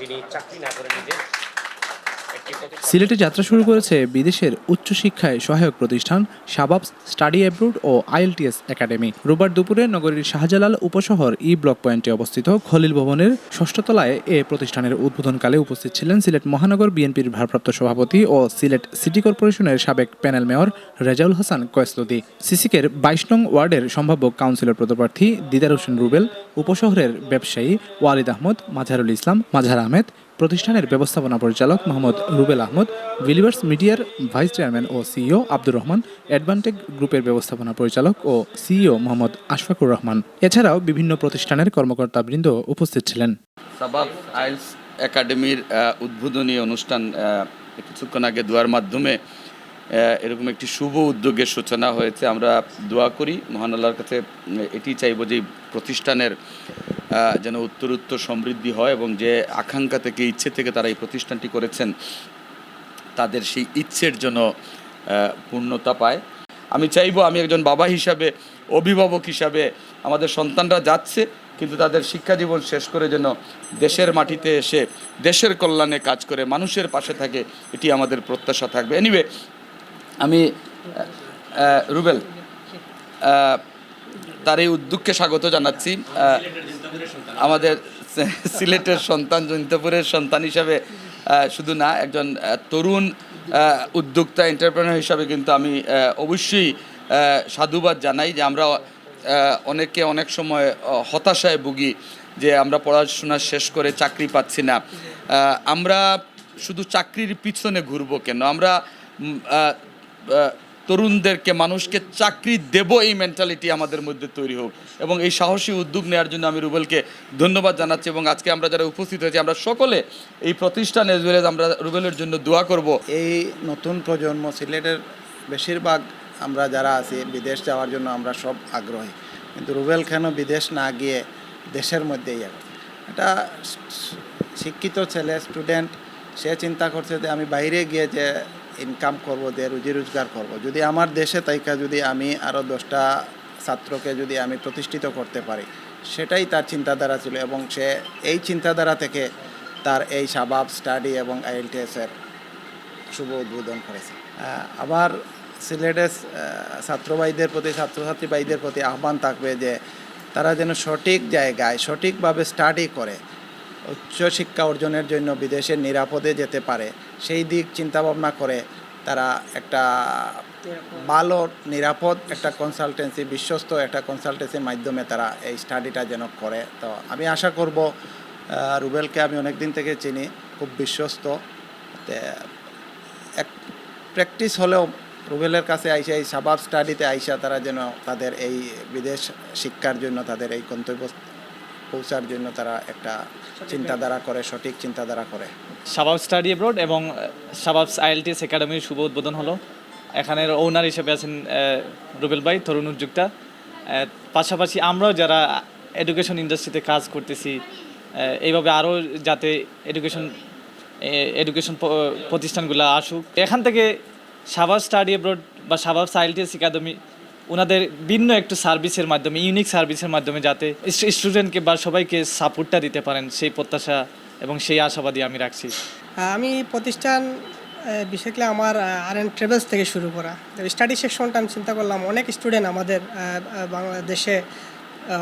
যিনি চাকরি না করে নিজে সিলেটে যাত্রা শুরু করেছে বিদেশের উচ্চশিক্ষায় সহায়ক প্রতিষ্ঠান শাবাব স্টাডি অ্যাব্রুড ও আইএলটিএস একাডেমি। রোববার দুপুরে নগরীর শাহজালাল উপশহর ই ব্লক পয়েন্টে অবস্থিত খলিল ভবনের ষষ্ঠ তলায় এ প্রতিষ্ঠানের উদ্বোধনকালে উপস্থিত ছিলেন সিলেট মহানগর বিএনপির ভারপ্রাপ্ত সভাপতি ও সিলেট সিটি কর্পোরেশনের সাবেক প্যানেল মেয়র রেজাউল হাসান কয়েসলুদি সিসিকের বাইশ নং ওয়ার্ডের সম্ভাব্য কাউন্সিলর পদপ্রার্থী দিদার হোসেন রুবেল, উপশহরের ব্যবসায়ী ওয়ালিদ আহমদ মাঝারুল ইসলাম মাঝার আহমেদ প্রতিষ্ঠানের ব্যবস্থাপনা পরিচালক মোহাম্মদ রুবেল আহমদ, বিলিভার্স মিডিয়ার ভাইস চেয়ারম্যান ও সিইও আব্দুর রহমান, অ্যাডভান্টেক গ্রুপের ব্যবস্থাপনা পরিচালক ও সিইও মোহাম্মদ আশফাকুর রহমান। এছাড়াও বিভিন্ন প্রতিষ্ঠানের কর্মকর্তাবৃন্দ উপস্থিত ছিলেন। আইলস একাডেমির উদ্বোধনী অনুষ্ঠান কিছুক্ষণ আগে দোয়ার মাধ্যমে এরকম একটি শুভ উদ্যোগের সূচনা হয়েছে। আমরা দোয়া করি, মহান আল্লাহর কাছে এটি চাইব যে প্রতিষ্ঠানের যেন উত্তরোত্তর সমৃদ্ধি হয় এবং যে আকাঙ্ক্ষা থেকে, ইচ্ছে থেকে তারা এই প্রতিষ্ঠানটি করেছেন, তাদের সেই ইচ্ছের জন্য পূর্ণতা পায়। আমি চাইব আমি একজন বাবা হিসাবে, অভিভাবক হিসাবে, আমাদের সন্তানরা যাচ্ছে, কিন্তু তাদের শিক্ষা জীবন শেষ করে যেন দেশের মাটিতে এসে, দেশের কল্যাণে কাজ করে, মানুষের পাশে থাকে, এটি আমাদের প্রত্যাশা থাকবে। এনিওয়ে আমি রুবেল তার এই উদ্যোগকে স্বাগত জানাচ্ছি। আমাদের সিলেটের সন্তান, জৈন্তপুরের সন্তান হিসাবে শুধু না, একজন তরুণ উদ্যোক্তা এন্টারপ্রেনার হিসাবে কিন্তু আমি অবশ্যই সাধুবাদ জানাই যে আমরা অনেকে অনেক সময় হতাশায় ভুগি যে আমরা পড়াশোনা শেষ করে চাকরি পাচ্ছি না। আমরা শুধু চাকরির পিছনে ঘুরবো কেন? আমরা তরুণদেরকে মানুষকে চাকরি দেব এই মেন্টালিটি আমাদের মধ্যে তৈরি হোক। এবং এই সাহসী উদ্যোগ নেওয়ার জন্য আমি রুবেলকে ধন্যবাদ জানাচ্ছি এবং আজকে আমরা যারা উপস্থিত হয়েছি, আমরা সকলে এই প্রতিষ্ঠান এজ আমরা রুবেলের জন্য দোয়া করব। এই নতুন প্রজন্ম সিলেটের বেশিরভাগ আমরা যারা আছি, বিদেশ যাওয়ার জন্য আমরা সব আগ্রহী। কিন্তু রুবেল কেন বিদেশ না গিয়ে দেশের মধ্যেই এটা শিক্ষিত ছেলে স্টুডেন্ট সে চিন্তা করছে যে আমি বাইরে গিয়ে যে ইনকাম করব যে রুজি রোজগার করব। যদি আমার দেশে তাইকা যদি আমি আরও দশটা ছাত্রকে যদি আমি প্রতিষ্ঠিত করতে পারি সেটাই তার চিন্তাধারা ছিল এবং সে এই চিন্তাধারা থেকে তার এই সাবাব স্টাডি এবং আইএলটিএসের শুভ উদ্বোধন করেছে। আবার সিলেটের আহ, ছাত্র ভাইদের প্রতি ছাত্রছাত্রী ভাইদের প্রতি আহ্বান থাকবে যে তারা যেন সঠিক জায়গায় সঠিকভাবে স্টাডি করে। উচ্চশিক্ষা অর্জনের জন্য বিদেশে নিরাপদে যেতে পারে, সেই দিক চিন্তাভাবনা করে তারা একটা ভালো, নিরাপদ একটা কনসালটেন্সি বিশ্বস্ত একটা কনসালটেন্সির মাধ্যমে তারা এই স্টাডিটা যেন করে। তো আমি আশা করব রুবেলকে আমি অনেক দিন থেকে চিনি, খুব বিশ্বস্ত। এক প্র্যাকটিস হলেও রুবেলের কাছে আইসা, এই সাবাব স্টাডিতে আইসা তারা যেন তাদের এই বিদেশ শিক্ষার জন্য তাদের এই গন্তব্য পৌঁছার জন্য তারা একটা চিন্তাধারা করে সঠিক চিন্তাধারা করে। শাবাব স্টাডি অ্যাব্রোড এবং শাবাবস আইএলটিএস একাডেমির শুভ উদ্বোধন হলো। এখানের ওনার হিসেবে আছেন রুবেল ভাই তরুণ উদ্যোক্তা। পাশাপাশি আমরাও যারা এডুকেশন ইন্ডাস্ট্রিতে কাজ করতেছি এইভাবে আরও যাতে এডুকেশন এডুকেশন প্রতিষ্ঠানগুলো আসুক। এখান থেকে সাবাব স্টাডি অ্যাব্রোড বা শাবাব আইএলটিএস একাডেমি ওনাদের ভিন্ন একটু সার্ভিসের মাধ্যমে ইউনিক সার্ভিসের মাধ্যমে যাতে স্টুডেন্টকে বা সবাইকে সাপোর্টটা দিতে পারেন, সেই প্রত্যাশা এবং সেই আশাবাদী আমি রাখছি। আমি প্রতিষ্ঠান বিশেষলি আমার আর এন ট্রেভেলস থেকে শুরু করা। স্টাডি সেকশনটা আমি চিন্তা করলাম, অনেক স্টুডেন্ট আমাদের বাংলাদেশে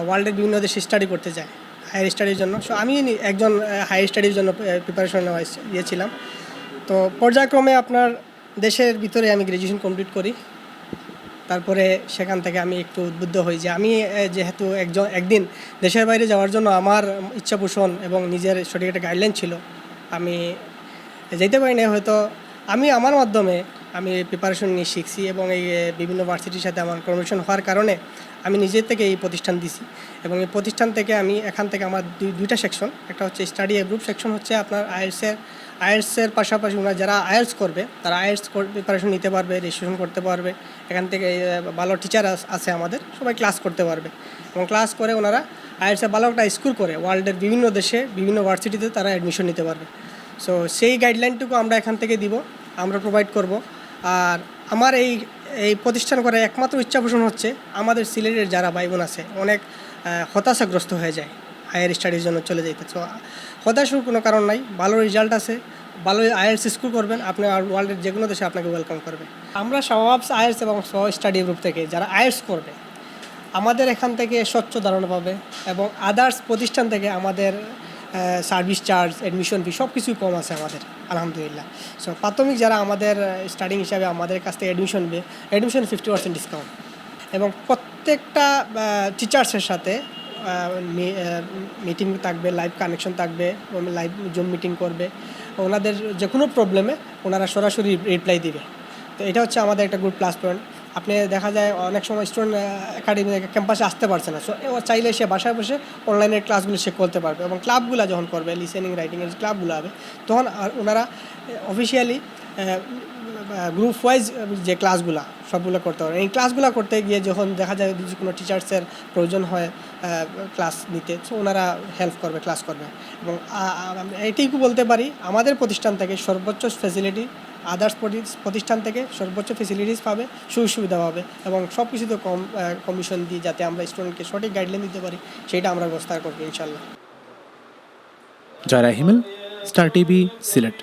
ওয়ার্ল্ডের বিভিন্ন দেশে স্টাডি করতে যায় হায়ার স্টাডির জন্য। সো আমি একজন হায়ার স্টাডির জন্য প্রিপারেশন নেওয়া ইয়েছিলাম। তো পর্যায়ক্রমে আপনার দেশের ভিতরে আমি গ্র্যাজুয়েশন কমপ্লিট করি। তারপরে সেখান থেকে আমি একটু উদ্বুদ্ধ হই যে আমি যেহেতু একজন, একদিন দেশের বাইরে যাওয়ার জন্য আমার ইচ্ছা পোষণ এবং নিজের সঠিক একটা গাইডলাইন ছিল, আমি যেতে পারি না হয়তো, আমি আমার মাধ্যমে আমি প্রিপারেশন নিয়ে শিখছি এবং এই বিভিন্ন ভার্সিটির সাথে আমার কনভার্সন হওয়ার কারণে আমি নিজের থেকে এই প্রতিষ্ঠান দিছি এবং এই প্রতিষ্ঠান থেকে আমি, এখান থেকে আমার দুই, দুইটা সেকশন একটা হচ্ছে স্টাডি গ্রুপ সেকশন হচ্ছে আপনার আইএলসের আইএলসের পাশাপাশি ওনারা যারা আইএলস করবে, তারা আইএলস প্রিপারেশন নিতে পারবে রেজিস্ট্রেশন করতে পারবে। এখান থেকে ভালো টিচার আছে আমাদের, সবাই ক্লাস করতে পারবে। এবং ক্লাস করে ওনারা আইএলসে ভালো একটা স্কুল করে ওয়ার্ল্ডের বিভিন্ন দেশে, বিভিন্ন ভার্সিটিতে তারা অ্যাডমিশন নিতে পারবে। সো সেই গাইডলাইনটুকু আমরা এখান থেকে দিব, আমরা প্রোভাইড করব। আর আমার এই এই প্রতিষ্ঠান করে একমাত্র ইচ্ছা পোষণ হচ্ছে, আমাদের সিলেটের যারা ভাই বোন আছে, অনেক হতাশাগ্রস্ত হয়ে যায়। হায়ার স্টাডির জন্য চলে যেতে সো হতাশার কোনো কারণ নাই, ভালো রেজাল্ট আছে, ভালো আইএলস স্কুল করবেন, আপনি ওয়ার্ল্ডের যে কোনো দেশে আপনাকে ওয়েলকাম করবে। আমরা সবাবস আইএলস এবং সহ স্টাডি গ্রুপ থেকে যারা আইএলস করবে, আমাদের এখান থেকে স্বচ্ছ ধারণা পাবে এবং আদার্স প্রতিষ্ঠান থেকে আমাদের সার্ভিস চার্জ অ্যাডমিশন ফি সব কিছুই কম আছে আমাদের, আলহামদুলিল্লাহ। সো প্রাথমিক যারা আমাদের স্টার্টিং হিসাবে আমাদের কাছ থেকে অ্যাডমিশন নেবে অ্যাডমিশন ফিফটি পার্সেন্ট ডিসকাউন্ট এবং প্রত্যেকটা টিচার্সের সাথে মিটিং থাকবে লাইভ কানেকশন থাকবে লাইভ জুম মিটিং করবে। ওনাদের যে কোনো প্রবলেমে ওনারা সরাসরি রিপ্লাই দিবে। তো এটা হচ্ছে আমাদের একটা গুড প্লাস পয়েন্ট আপনি দেখা যায় অনেক সময় স্টুডেন্ট একাডেমি ক্যাম্পাসে আসতে পারছে না। সো চাইলে সে বাসায় বসে অনলাইনের ক্লাসগুলো সে করতে পারবে এবং ক্লাবগুলো যখন করবে লিসেনিং রাইটিংয়ের ক্লাবগুলো হবে, তখন ওনারা অফিসিয়ালি গ্রুপ ওয়াইজ যে ক্লাসগুলো সবগুলো করতে পারবে এই ক্লাসগুলো করতে গিয়ে যখন দেখা যায় যদি কোনো টিচার্সের প্রয়োজন হয় ক্লাস নিতে সো ওনারা হেল্প করবে ক্লাস করবে। এবং এইটুকু বলতে পারি, আমাদের প্রতিষ্ঠান থেকে সর্বোচ্চ ফেসিলিটি আদার্স প্রতিষ্ঠান থেকে সর্বোচ্চ ফেসিলিটিস পাবে সুযোগ সুবিধা পাবে এবং সব কিছুতে কম কমিশন দিয়ে যাতে আমরা স্টুডেন্টকে সঠিক গাইডলাইন দিতে পারি, সেটা আমরা ব্যবস্থা করব ইনশাল্লাহ জয়রা হিমেল স্টার টিভি সিলেট।